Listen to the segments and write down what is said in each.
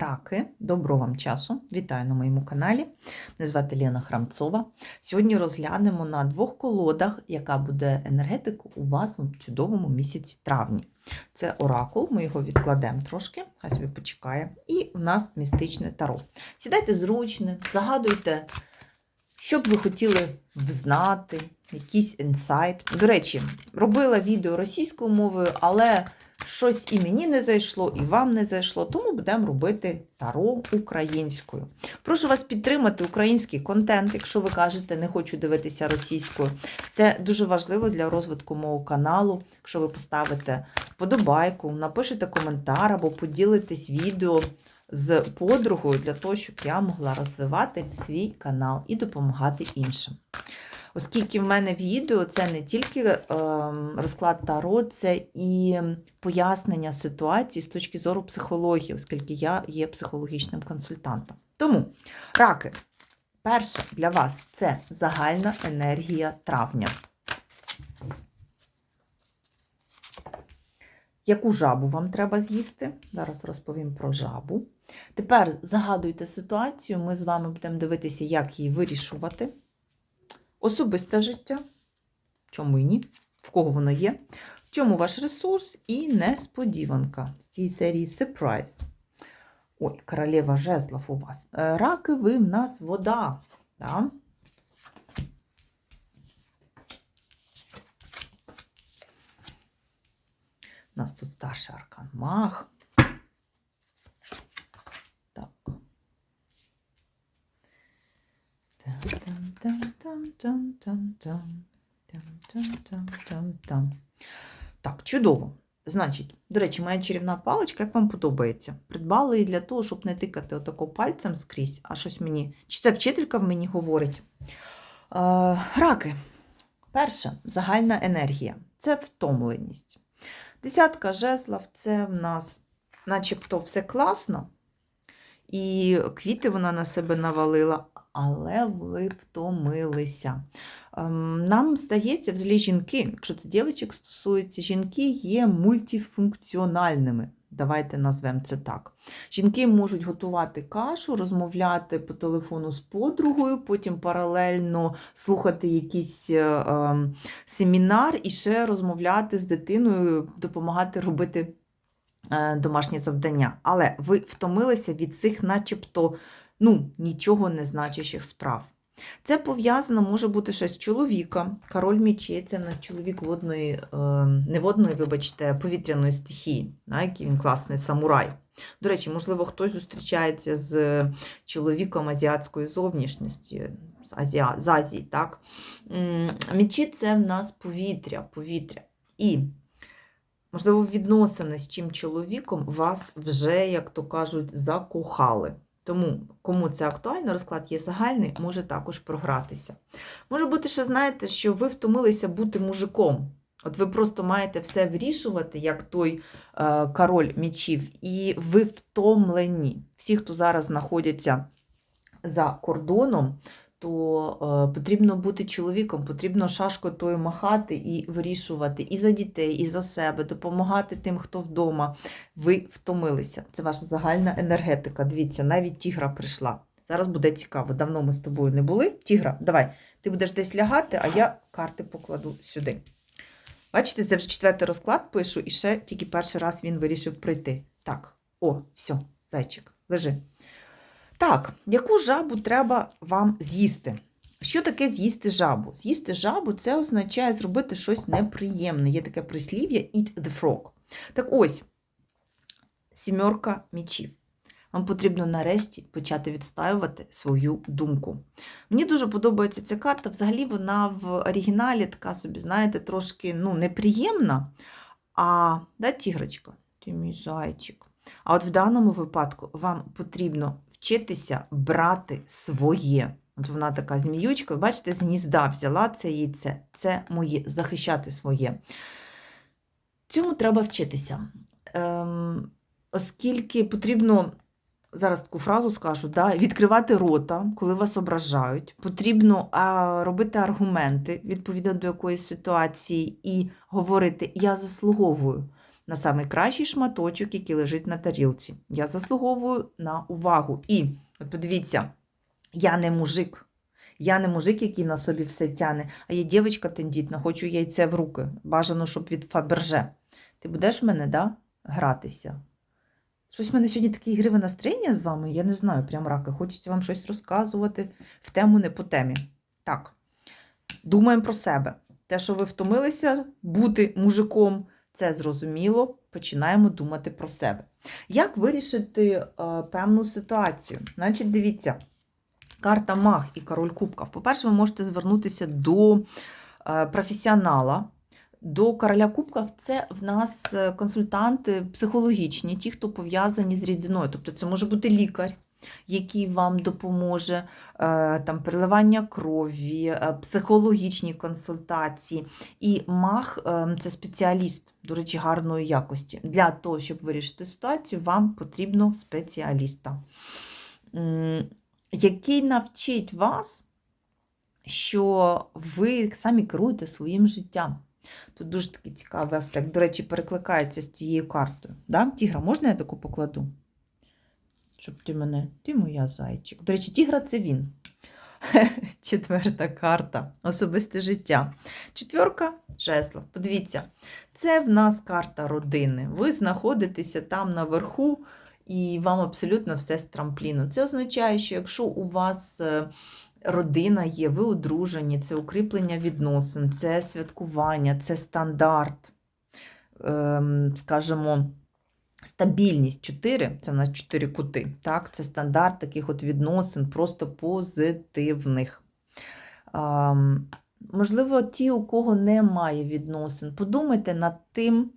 Раки, доброго вам часу! Вітаю на моєму каналі. Мене звати Лена Храмцова. Сьогодні розглянемо на двох колодах, яка буде енергетика у вас у чудовому місяці травні. Це оракул, ми його відкладемо трошки, хай собі почекає. І у нас містичне таро. Сідайте зручно, загадуйте, що б ви хотіли взнати, якийсь інсайт. До речі, робила відео російською мовою, але щось і мені не зайшло, і вам не зайшло, тому будемо робити таро українською. Прошу вас підтримати український контент, якщо ви кажете, не хочу дивитися російською. Це дуже важливо для розвитку мого каналу. Якщо ви поставите вподобайку, напишете коментар або поділитесь відео з подругою для того, щоб я могла розвивати свій канал і допомагати іншим. Оскільки в мене відео це не тільки е, розклад таро, це і пояснення ситуації з точки зору психології, оскільки я є психологічним консультантом. Тому, раки, перше для вас це загальна енергія травня. Яку жабу вам треба з'їсти? Зараз розповім про жабу. Тепер загадуйте ситуацію, ми з вами будемо дивитися, як її вирішувати. Особисте життя, чому і ні, в кого воно є, в чому ваш ресурс і несподіванка з цієї серії Surprise. Ой, королева жезлов у вас. Е, Раки ви в нас вода. Да? У нас тут старший аркан мах. Так, чудово. Значить, до речі, моя чарівна паличка, як вам подобається? Придбала її для того, щоб не тикати отако пальцем скрізь, а щось мені. Чи це вчителька в мені говорить? Е, раки. Перше, загальна енергія. Це втомленість. Десятка жезлов це в нас начебто все класно. І квіти вона на себе навалила, але ви втомилися. Ем, Нам здається, взагалі жінки, якщо це дівчинок стосується, жінки є мультифункціональними. Давайте назвемо це так. Жінки можуть готувати кашу, розмовляти по телефону з подругою, потім паралельно слухати якийсь е, е, семінар і ще розмовляти з дитиною, допомагати робити е, домашні завдання. Але ви втомилися від цих, начебто, ну, нічого не значущих справ. Це пов'язано може бути ще з чоловіка. Король мічей це в нас чоловік водної, е, не водної, вибачте, повітряної стихії, який він класний самурай. До речі, можливо, хтось зустрічається з чоловіком азіатської зовнішності, з, Азії. так? Мічі це в нас повітря, повітря. І, можливо, відносини з чим чоловіком вас вже, як то кажуть, закохали. Тому, кому це актуально, розклад є загальний, може також програтися. Може бути, ще знаєте, що ви втомилися бути мужиком. От ви просто маєте все вирішувати, як той е, король мічів, і ви втомлені. Всі, хто зараз знаходяться за кордоном, то е, потрібно бути чоловіком, потрібно шашкою махати і вирішувати і за дітей, і за себе, допомагати тим, хто вдома. Ви втомилися. Це ваша загальна енергетика. Дивіться, навіть тігра прийшла. Зараз буде цікаво. Давно ми з тобою не були. Тігра, давай, ти будеш десь лягати, а я карти покладу сюди. Бачите, це вже четвертий розклад пишу, і ще тільки перший раз він вирішив прийти. Так, о, все, зайчик, лежи. Так, яку жабу треба вам з'їсти? Що таке з'їсти жабу? З'їсти жабу це означає зробити щось неприємне. Є таке прислів'я eat the frog. Так ось, сімерка мічів. Вам потрібно нарешті почати відстаювати свою думку. Мені дуже подобається ця карта. Взагалі вона в оригіналі така собі, знаєте, трошки ну, неприємна. А да, тігрочка, ти мій зайчик. А от в даному випадку вам потрібно вчитися брати своє. От вона така зміючка, бачите, з гнізда взяла це яйце. Це моє, захищати своє. Цьому треба вчитися. Ем, оскільки потрібно, зараз таку фразу скажу, да, відкривати рота, коли вас ображають. Потрібно а, робити аргументи відповідно до якоїсь ситуації і говорити Я заслуговую на найкращий шматочок, який лежить на тарілці. Я заслуговую на увагу. І, от подивіться, я не мужик. Я не мужик, який на собі все тяне, а я дівчинка тендітна, хочу яйце в руки. Бажано, щоб від Фаберже. Ти будеш в мене, да, гратися? Щось в мене сьогодні таке ігриве настроєння з вами, я не знаю, прям раки. Хочеться вам щось розказувати в тему, не по темі. Так, думаємо про себе. Те, що ви втомилися бути мужиком, це зрозуміло. Починаємо думати про себе. Як вирішити е, певну ситуацію? Значить, дивіться, карта Маг і король Кубків. По-перше, ви можете звернутися до е, професіонала. До короля Кубків це в нас е, консультанти психологічні, ті, хто пов'язані з рідиною. Тобто це може бути лікар, який вам допоможе, е, там переливання крові, е, психологічні консультації. І маг е, це спеціаліст, до речі, гарної якості. Для того, щоб вирішити ситуацію, вам потрібно спеціаліста, який навчить вас, що ви самі керуєте своїм життям. Тут дуже такий цікавий аспект. До речі, перекликається з цією картою. Да? Тігра, можна я таку покладу? Щоб ти мене, ти моя зайчик. До речі, тігра це він. Четверта карта. Особисте життя. Четверка жеслов. Подивіться, це в нас карта родини. Ви знаходитеся там наверху, і вам абсолютно все з трампліну. Це означає, що якщо у вас е, родина є, ви одружені, це укріплення відносин, це святкування, це стандарт, ем, скажімо, стабільність. 4, це в нас 4 кути. Так? Це стандарт таких от відносин, просто позитивних. Ем, можливо, ті, у кого немає відносин, подумайте над тим,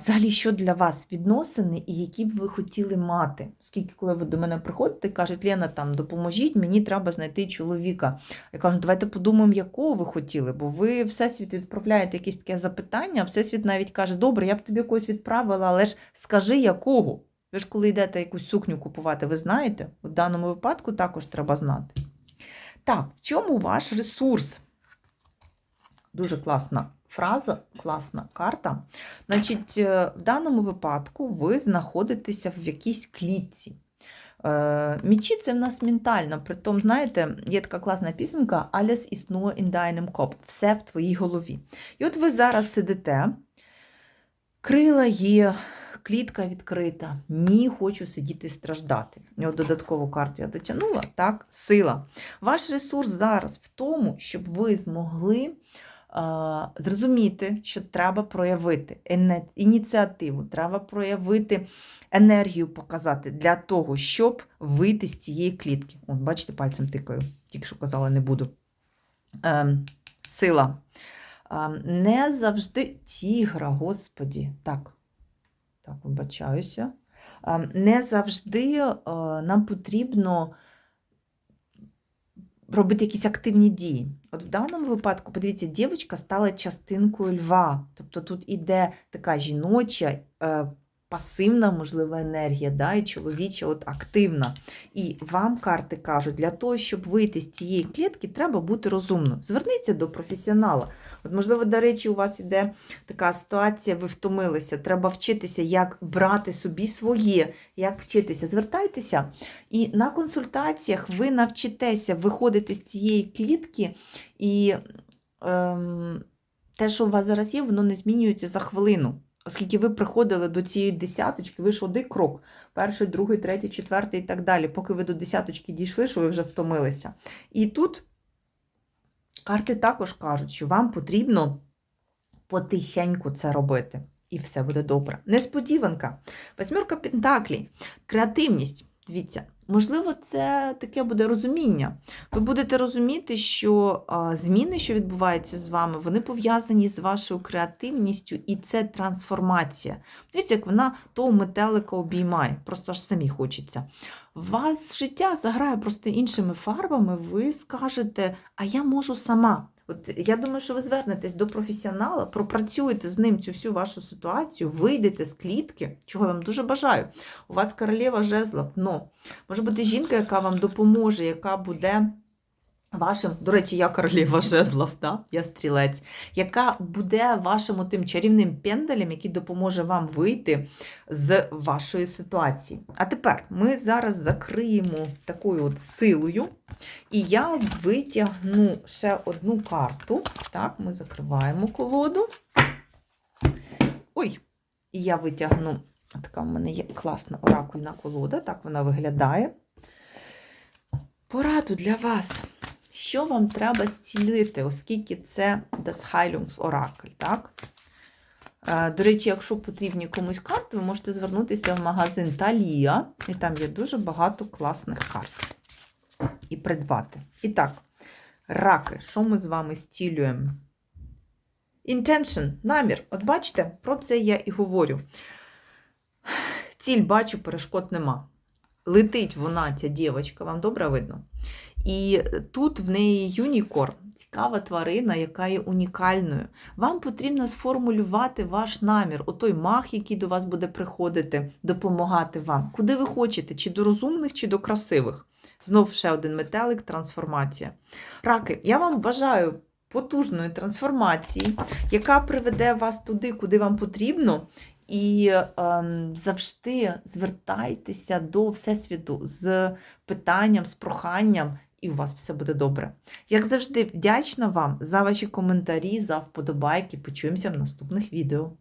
взагалі, що для вас відносини і які б ви хотіли мати. Оскільки, коли ви до мене приходите, кажуть, Лена, там, допоможіть, мені треба знайти чоловіка. Я кажу, давайте подумаємо, якого ви хотіли, бо ви Всесвіт відправляєте якесь таке запитання, Всесвіт навіть каже, добре, я б тобі якогось відправила, але ж скажи, якого. Ви ж коли йдете якусь сукню купувати, ви знаєте? В даному випадку також треба знати. Так, в чому ваш ресурс? Дуже класна фраза, класна карта. Значить, е, в даному випадку ви знаходитеся в якійсь клітці. Е, Мічі це в нас ментально. Притом, знаєте, є така класна пісенька Alles існує deinem Kopf. Все в твоїй голові. І от ви зараз сидите, крила є, клітка відкрита. Ні, хочу сидіти страждати. І от додаткову карту я дотягнула. Так, сила. Ваш ресурс зараз в тому, щоб ви змогли зрозуміти, що треба проявити ініціативу, треба проявити енергію показати для того, щоб вийти з цієї клітки. От, бачите, пальцем тикаю, тільки що казала, не буду. Ем, сила. Ем, не завжди тігра, господі. Так, так, вибачаюся. Ем, не завжди е, нам потрібно робити якісь активні дії. От в даному випадку, подивіться, дівчинка стала частинкою льва. Тобто тут іде така жіноча, е, пасивна, можливо, енергія, да, і чоловіча от активна. І вам карти кажуть, для того, щоб вийти з цієї клітки, треба бути розумним. Зверніться до професіонала. От, можливо, до речі, у вас іде така ситуація, ви втомилися. Треба вчитися, як брати собі своє, як вчитися. Звертайтеся. І на консультаціях ви навчитеся виходити з цієї клітки, і ем, те, що у вас зараз є, воно не змінюється за хвилину. Оскільки ви приходили до цієї десяточки, ви ж один крок, перший, другий, третій, четвертий і так далі, поки ви до десяточки дійшли, що ви вже втомилися. І тут карти також кажуть, що вам потрібно потихеньку це робити. І все буде добре. Несподіванка. Восьмірка Пентаклі. Креативність. Дивіться, можливо, це таке буде розуміння. Ви будете розуміти, що зміни, що відбуваються з вами, вони пов'язані з вашою креативністю, і це трансформація. Дивіться, як вона того метелика обіймає, просто аж самі хочеться. Вас життя заграє просто іншими фарбами, ви скажете, а я можу сама. От я думаю, що ви звернетесь до професіонала, пропрацюєте з ним цю всю вашу ситуацію, вийдете з клітки, чого я вам дуже бажаю. У вас королева жезлов, но може бути жінка, яка вам допоможе, яка буде вашим, до речі, я королева жезлов, да? я стрілець, яка буде вашим тим чарівним пенделем, який допоможе вам вийти з вашої ситуації. А тепер ми зараз закриємо такою от силою, і я витягну ще одну карту. Так, ми закриваємо колоду. Ой, і я витягну. Така в мене є класна оракульна колода, так вона виглядає. Пораду для вас. Що вам треба зцілити, оскільки це Das Heilungs Oracle, так? Е, До речі, якщо потрібні комусь карти, ви можете звернутися в магазин Талія, і там є дуже багато класних карт. І придбати. І так, раки, що ми з вами зцілюємо? Intention, намір. От бачите, про це я і говорю. Ціль бачу, перешкод нема. Летить вона, ця дівчинка, вам добре видно? І тут в неї юнікорн, цікава тварина, яка є унікальною. Вам потрібно сформулювати ваш намір, отой мах, який до вас буде приходити, допомагати вам. Куди ви хочете, чи до розумних, чи до красивих. Знов ще один метелик, трансформація. Раки, я вам бажаю потужної трансформації, яка приведе вас туди, куди вам потрібно. І ем, завжди звертайтеся до Всесвіту з питанням, з проханням, і у вас все буде добре. Як завжди, вдячна вам за ваші коментарі, за вподобайки. Почуємося в наступних відео.